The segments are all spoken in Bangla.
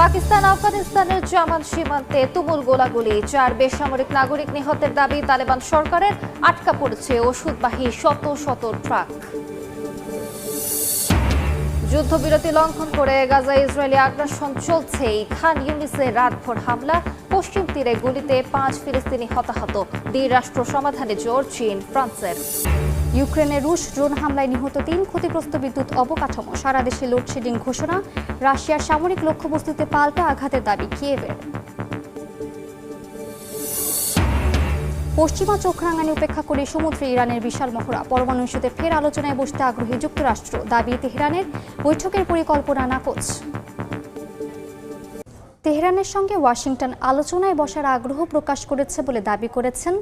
পাকিস্তান, আফগানিস্তানের জামান সীমান্তে তুমুল গোলাগুলি। চার বেসামরিক নাগরিক নিহতের দাবি, তালেবান সরকারের আটকা পড়েছে ওষুধবাহী শত শত ট্রাক। যুদ্ধবিরতি লঙ্ঘন করে গাজা ইসরায়েলি আগ্রাসন চলছেই খান ইউনিসে রাতভর হামলা, পশ্চিম তীরে গুলিতে পাঁচ ফিলিস্তিনি হতাহত। দ্বিরাষ্ট্র সমাধানে জোর, চীন, ফ্রান্সের। ইউক্রেনে রুশ ড্রোন হামলায় নিহত তিন ক্ষতিগ্রস্ত বিদ্যুৎ অবকাঠামো। সারা দেশে লোডশেডিং ঘোষণা রাশিয়ার সামরিক লক্ষ্যবস্তুতে পাল্টা আঘাতের দাবি কিয়েভের। পশ্চিমা চোখরাঙ্গানি উপেক্ষা করে সমুদ্রে ইরানের বিশাল মহড়া। পরমাণু ইস্যুতে ফের আলোচনায় বসতে আগ্রহী যুক্তরাষ্ট্র। দাবি, তেহরানের বৈঠকের পরিকল্পনা নাকচ। তেহরানের সঙ্গে ওয়াশিংটন আলোচনায় বসার আগ্রহ প্রকাশ করেছে বলে দাবি করেছেন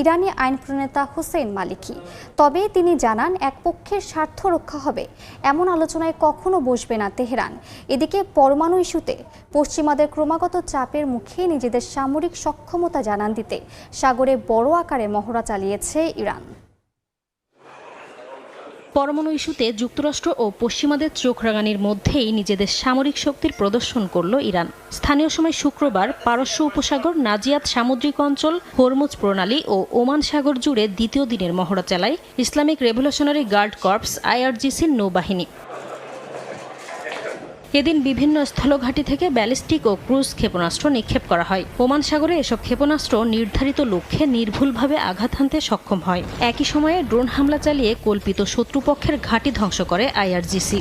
ইরানি আইন প্রণেতা হুসেইন মালিকি। তবে তিনি জানান, এক পক্ষের স্বার্থ রক্ষা হবে। এমন আলোচনায় কখনো বসবে না তেহরান। এদিকে পরমাণু ইস্যুতে পশ্চিমাদের ক্রমাগত চাপের মুখে নিজেদের সামরিক সক্ষমতা জানান দিতে সাগরে বড় আকারে মহড়া চালিয়েছে ইরান। পরমাণু ইস্যুতে যুক্তরাষ্ট্র ও পশ্চিমাদের চোখ রাঙানির মধ্যেই নিজেদের সামরিক শক্তির প্রদর্শন করল ইরান। স্থানীয় সময় শুক্রবার পারস্য উপসাগর নাজিয়াত সামুদ্রিক অঞ্চল, হরমুজ প্রণালী ও ওমান সাগর জুড়ে দ্বিতীয় দিনের মহড়া চালায় ইসলামিক রেভলিউশনারি গার্ড কর্পস আইআরজিসির নৌবাহিনী। এদিন বিভিন্ন স্থলঘাটি থেকে ব্যালিস্টিক ও ক্রুজ ক্ষেপণাস্ত্র নিক্ষেপ করা হয়। ওমান সাগরে এসব ক্ষেপণাস্ত্র নির্ধারিত লক্ষ্যে নির্ভুলভাবে আঘাত হানতে সক্ষম হয়। একই সময়ে ড্রোন হামলা চালিয়ে কল্পিত শত্রুপক্ষের ঘাঁটি ধ্বংস করে আইআরজিসি।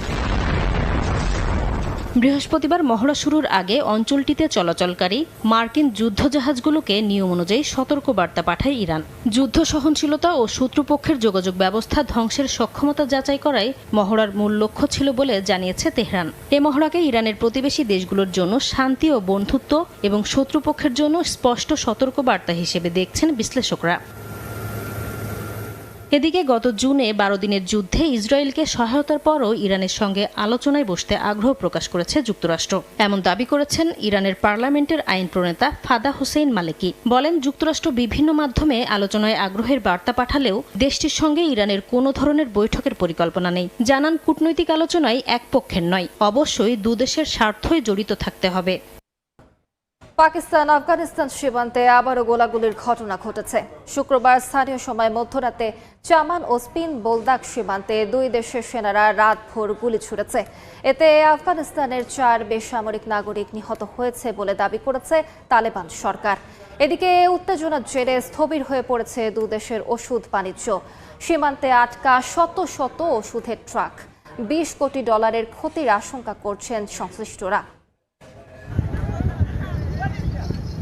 বৃহস্পতিবার মহড়া শুরুর আগে অঞ্চলটিতে চলাচলকারী মার্কিন যুদ্ধজাহাজগুলোকে নিয়ম অনুযায়ী সতর্কবার্তা পাঠায় ইরান। যুদ্ধ সহনশীলতা ও শত্রুপক্ষের যোগাযোগ ব্যবস্থা ধ্বংসের সক্ষমতা যাচাই করাই মহড়ার মূল লক্ষ্য ছিল বলে জানিয়েছে তেহরান। এ মহড়াকে ইরানের প্রতিবেশী দেশগুলোর জন্য শান্তি ও বন্ধুত্ব এবং শত্রুপক্ষের জন্য স্পষ্ট সতর্কবার্তা হিসেবে দেখছেন বিশ্লেষকরা। এদিকে গত জুনে বারো দিনের যুদ্ধে ইসরায়েলকে সহায়তার পরও ইরানের সঙ্গে আলোচনায় বসতে আগ্রহ প্রকাশ করেছে যুক্তরাষ্ট্র। এমন দাবি করেছেন ইরানের পার্লামেন্টের আইন প্রণেতা ফাদা হুসেইন মালিকি। বলেন, যুক্তরাষ্ট্র বিভিন্ন মাধ্যমে আলোচনায় আগ্রহের বার্তা পাঠালেও দেশটির সঙ্গে ইরানের কোনো ধরনের বৈঠকের পরিকল্পনা নেই। জানান, কূটনৈতিক আলোচনায় এক পক্ষের নয়, অবশ্যই দুদেশের স্বার্থই জড়িত থাকতে হবে। পাকিস্তান, আফগানিস্তান সীমান্তে আবারও গোলাগুলির ঘটনা ঘটেছে। শুক্রবার স্থানীয় সময় মধ্যরাতে চামান ও স্পিন বোলদাক সীমান্তে দুই দেশের সেনারা রাতভর গুলি ছুড়েছে। এতে আফগানিস্তানের চার বেসামরিক নাগরিক নিহত হয়েছে বলে দাবি করেছে তালেবান সরকার। এদিকে উত্তেজনার জেরে স্থবির হয়ে পড়েছে দেশের ওষুধ বাণিজ্য। সীমান্তে আটকা শত শত ওষুধের ট্রাক। বিশ কোটি ডলারের ক্ষতির আশঙ্কা করছেন সংশ্লিষ্টরা।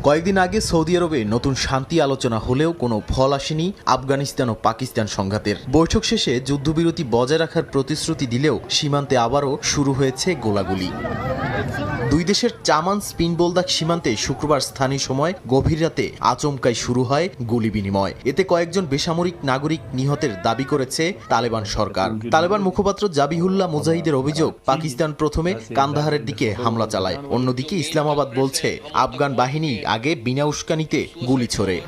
কয়েকদিন আগে সৌদি আরবে নতুন শান্তি আলোচনা হলেও কোনো ফল আসেনি আফগানিস্তান ও পাকিস্তান সংঘাতের। বৈঠক শেষে যুদ্ধবিরতি বজায় রাখার প্রতিশ্রুতি দিলেও সীমান্তে আবারও শুরু হয়েছে গোলাগুলি। দুই দেশের চামান স্পিন বোলদাক সীমান্তে শুক্রবার স্থানীয় সময় গভীর রাতে আচমকাই শুরু হয় গুলি বিনিময়। এতে কয়েকজন বেসামরিক নাগরিক নিহতের দাবি করেছে তালেবান সরকার। তালেবান মুখপাত্র জাবিহুল্লাহ মুজাহিদের অভিযোগ, পাকিস্তান প্রথমে কান্দাহারের দিকে হামলা চালায়। অন্যদিকে ইসলামাবাদ বলছে, আফগান বাহিনী আগে বিনা উস্কানিতে গুলি ছোড়ে।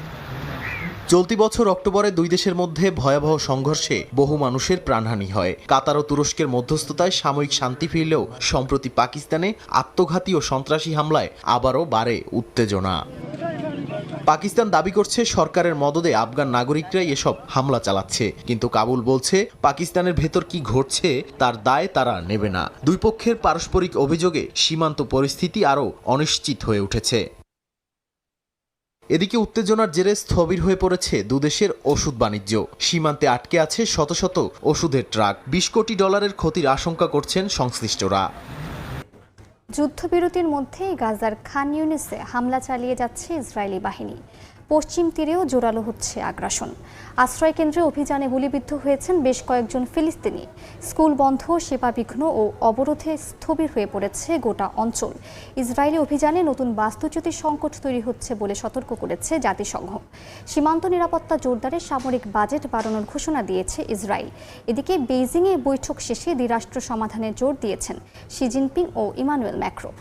চলতি বছর অক্টোবরে দুই দেশের মধ্যে ভয়াবহ সংঘর্ষে বহু মানুষের প্রাণহানি হয়। কাতার ও তুরস্কের মধ্যস্থতায় সাময়িক শান্তি ফিরলেও সম্প্রতি পাকিস্তানে আত্মঘাতী ও সন্ত্রাসী হামলায় আবারও বাড়ে উত্তেজনা। পাকিস্তান দাবি করছে সরকারের মদদে আফগান নাগরিকরাই এসব হামলা চালাচ্ছে। কিন্তু কাবুল বলছে, পাকিস্তানের ভেতর কি ঘটছে তার দায় তারা নেবে না। দুই পক্ষের পারস্পরিক অভিযোগে সীমান্ত পরিস্থিতি আরও অনিশ্চিত হয়ে উঠেছে। এদিকে উত্তেজনার জেরে স্থবির হয়ে পড়েছে দুদেশের ওষুধ বাণিজ্য। সীমান্তে আটকে আছে শত শত ওষুধের ট্রাক। বিশ কোটি ডলারের ক্ষতির আশঙ্কা করছেন সংশ্লিষ্টরা। যুদ্ধবিরতির মধ্যেই গাজার খান ইউনিসে হামলা চালিয়ে যাচ্ছে ইসরায়েলি বাহিনী। পশ্চিম তীরেও জোরালো হচ্ছে আগ্রাসন। আশ্রয় কেন্দ্রে অভিযানে গুলিবিদ্ধ হয়েছেন বেশ কয়েকজন ফিলিস্তিনি। স্কুল বন্ধ, সেবা বিঘ্ন ও অবরোধে স্থবির হয়ে পড়েছে গোটা অঞ্চল। ইসরায়েলি অভিযানে নতুন বাস্তুচ্যুতি সংকট তৈরি হচ্ছে বলে সতর্ক করেছে জাতিসংঘ। সীমান্ত নিরাপত্তা জোরদারে সামরিক বাজেট বাড়ানোর ঘোষণা দিয়েছে ইসরায়েল। এদিকে বেইজিংয়ে বৈঠক শেষে দ্বিরাষ্ট্র সমাধানে জোর দিয়েছেন শি জিনপিং ও ইমানুয়েল ম্যাক্রো।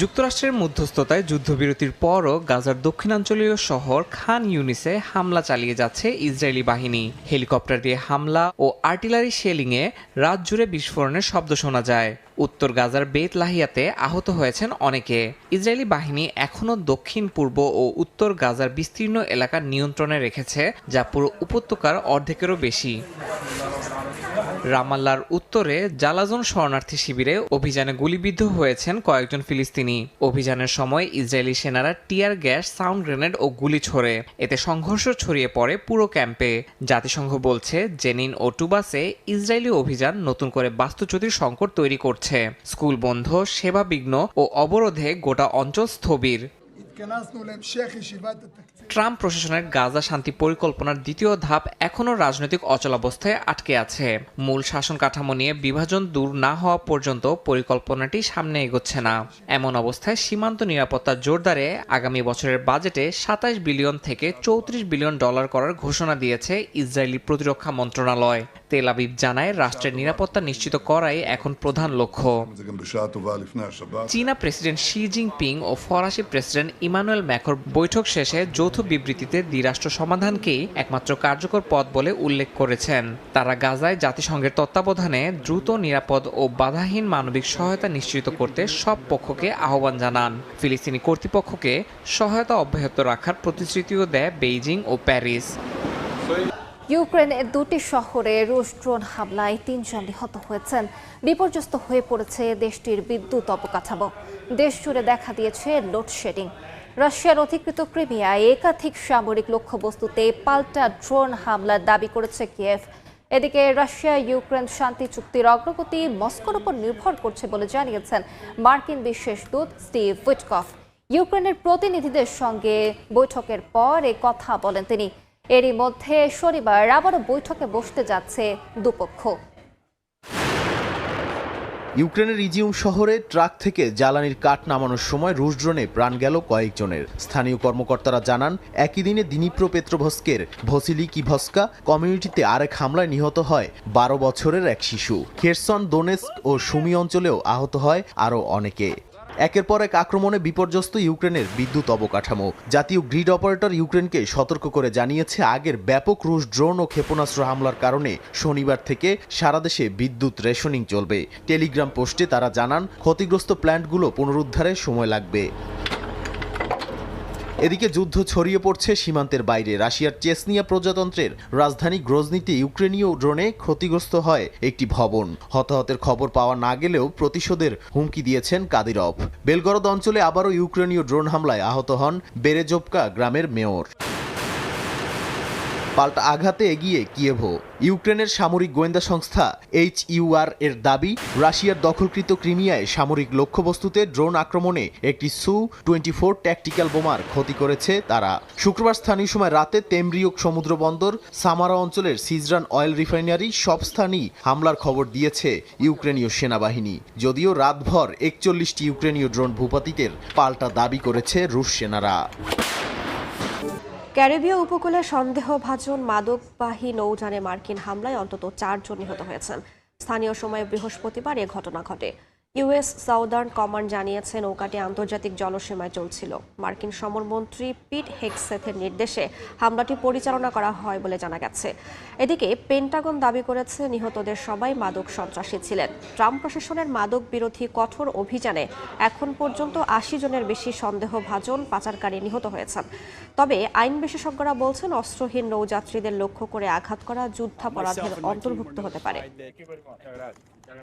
যুক্তরাষ্ট্রের মধ্যস্থতায় যুদ্ধবিরতির পরও গাজার দক্ষিণাঞ্চলীয় শহর খান ইউনিসে হামলা চালিয়ে যাচ্ছে ইসরায়েলি বাহিনী। হেলিকপ্টার দিয়ে হামলা ও আর্টিলারি শেলিংয়ে রাত জুড়ে বিস্ফোরণের শব্দ শোনা যায়। উত্তর গাজার বেত লাহিয়াতে আহত হয়েছেন অনেকে। ইসরায়েলি বাহিনী এখনও দক্ষিণ, পূর্ব ও উত্তর গাজার বিস্তীর্ণ এলাকা নিয়ন্ত্রণে রেখেছে, যা পুরো উপত্যকার অর্ধেকেরও বেশি। রামাল্লার উত্তরে জালাজন শরণার্থী শিবিরে অভিযানে গুলিবিদ্ধ হয়েছেন কয়েকজন ফিলিস্তিনি। অভিযানের সময় ইসরায়েলি সেনারা টিয়ার গ্যাস, সাউন্ড গ্রেনেড ও গুলি ছোড়ে। এতে সংঘর্ষ ছড়িয়ে পড়ে পুরো ক্যাম্পে। জাতিসংঘ বলছে, জেনিন ও টুবাসে ইসরায়েলি অভিযান নতুন করে বাস্তুচ্যুতির সংকট তৈরি করছে। স্কুল বন্ধ সেবা বিঘ্ন ও অবরোধে গোটা অঞ্চল স্থবির। ট্রাম্প প্রশাসনের গাজা শান্তি পরিকল্পনার দ্বিতীয় ধাপ এখনও রাজনৈতিক অচলাবস্থায় আটকে আছে। মূল শাসন কাঠামো নিয়ে বিভাজন দূর না হওয়া পর্যন্ত পরিকল্পনাটি সামনে এগোচ্ছে না। এমন অবস্থায় সীমান্ত নিরাপত্তা জোরদারে আগামী বছরের বাজেটে সাতাশ বিলিয়ন থেকে চৌত্রিশ বিলিয়ন ডলার করার ঘোষণা দিয়েছে ইসরায়েলি প্রতিরক্ষা মন্ত্রণালয়। তেল আবিব জানায় রাষ্ট্রের নিরাপত্তা নিশ্চিত করাই এখন প্রধান লক্ষ্য। চীনা প্রেসিডেন্ট শি জিনপিং ও ফরাসি প্রেসিডেন্ট ইমানুয়েল ম্যাখর বৈঠক শেষে যৌথ বিবৃতিতে দ্বিরাষ্ট্র সমাধানকেই একমাত্র কার্যকর পথ বলে উল্লেখ করেছেন। তারা গাজায় জাতিসংঘের তত্ত্বাবধানে দ্রুত, নিরাপদ ও বাধাহীন মানবিক সহায়তা নিশ্চিত করতে সব পক্ষকে আহ্বান জানান। ফিলিস্তিনি কর্তৃপক্ষকে সহায়তা অব্যাহত রাখার প্রতিশ্রুতিও দেয় বেইজিং ও প্যারিস। ইউক্রেনের দুটি শহরে রুশ ড্রোন হামলায় তিনজন নিহত হয়েছেন। বিপর্যস্ত হয়ে পড়েছে দেশটির বিদ্যুৎ অবকাঠামো। দেশ জুড়ে দেখা দিয়েছে লোডশেডিং রাশিয়ার অধিকৃত ক্রিমিয়ায় একাধিক সামরিক লক্ষ্যবস্তুতে পাল্টা ড্রোন হামলার দাবি করেছে কিয়েভ। এদিকে রাশিয়া, ইউক্রেন শান্তি চুক্তির অগ্রগতি মস্কোর উপর নির্ভর করছে বলে জানিয়েছেন মার্কিন বিশেষ দূত স্টিভ উইটকফ। ইউক্রেনের প্রতিনিধিদের সঙ্গে বৈঠকের পর এ কথা বলেন তিনি। এরই মধ্যে শনিবার আবারও বৈঠকে বসতে যাচ্ছে দুপক্ষ। ইউক্রেনের ইজিউম শহরে ট্রাক থেকে জ্বালানির কাঠ নামানোর সময় রুশ ড্রোনে প্রাণ গেল কয়েকজনের। স্থানীয় কর্মকর্তারা জানান, একই দিনে দিনীপ্র পেত্রভস্কের ভসিলি কিভস্কা কমিউনিটিতে আরেক হামলায় নিহত হয় বারো বছরের এক শিশু। খেরসন, দোনেস্ক ও সুমি অঞ্চলেও আহত হয় আরও অনেকে। একের পর এক আক্রমণে বিপর্যস্ত ইউক্রেনের বিদ্যুৎ অবকাঠামো। জাতীয় গ্রিড অপারেটর ইউক্রেনকে সতর্ক করে জানিয়েছে, আগের ব্যাপক রুশ ড্রোন ও ক্ষেপণাস্ত্র হামলার কারণে শনিবার থেকে সারা দেশে বিদ্যুৎ রেশনিং চলবে। টেলিগ্রাম পোস্টে তারা জানান, ক্ষতিগ্রস্ত প্ল্যান্টগুলো পুনরুদ্ধারে সময় লাগবে। এদিকে যুদ্ধ ছড়িয়ে পড়ছে সীমান্তের বাইরে। রাশিয়ার চেসনিয়া প্রজাতন্ত্রের রাজধানী গ্রোজনিতে ইউক্রেনীয় ড্রোনে ক্ষতিগ্রস্ত হয় একটি ভবন। হতাহতের খবর পাওয়া না গেলেও প্রতিশোধের হুমকি দিয়েছেন কাদিরভ। বেলগরদ অঞ্চলে আবারও ইউক্রেনীয় ড্রোন হামলায় আহত হন বেরেজোপকা গ্রামের মেয়র। পাল্টা আঘাতে এগিয়ে কিয়েভো। ইউক্রেনের সামরিক গোয়েন্দা সংস্থা এইচ ইউআর এর দাবি, রাশিয়ার দখলকৃত ক্রিমিয়ায় সামরিক লক্ষ্যবস্তুতে ড্রোন আক্রমণে একটি সু টোয়েন্টি ফোর ট্যাকটিক্যাল বোমার ক্ষতি করেছে তারা। শুক্রবার স্থানীয় সময় রাতে তেমরিওক সমুদ্র বন্দর সামারা অঞ্চলের সিজরান অয়েল রিফাইনারি সব স্থানই হামলার খবর দিয়েছে ইউক্রেনীয় সেনাবাহিনী। যদিও রাতভর একচল্লিশটি ইউক্রেনীয় ড্রোন ভূপাতিতের পাল্টা দাবি করেছে রুশ সেনারা। ক্যারিবীয় উপকূলে সন্দেহভাজন মাদকবাহী নৌযানে মার্কিন হামলায় অন্তত চারজন নিহত হয়েছেন। স্থানীয় সময়ে বৃহস্পতিবার এ ঘটনা ঘটে। ইউএস সাউদার্ন কমান্ড জানিয়েছে নৌকাটি আন্তর্জাতিক জলসীমায় চলছিল। মার্কিন সমরমন্ত্রী পিট হেক্সেথের নির্দেশে হামলাটি পরিচালনা করা হয় বলে জানা গেছে। এদিকে পেন্টাগন দাবি করেছে নিহতদের সবাই মাদক সন্ত্রাসী ছিলেন। ট্রাম্প প্রশাসনের মাদক বিরোধী কঠোর অভিযানে এখন পর্যন্ত আশি জনের বেশি সন্দেহভাজন পাচারকারী নিহত হয়েছেন। তবে আইন বিশেষজ্ঞরা বলছেন অস্ত্রহীন নৌযাত্রীদের লক্ষ্য করে আঘাত করা যুদ্ধাপরাধের অন্তর্ভুক্ত হতে পারে।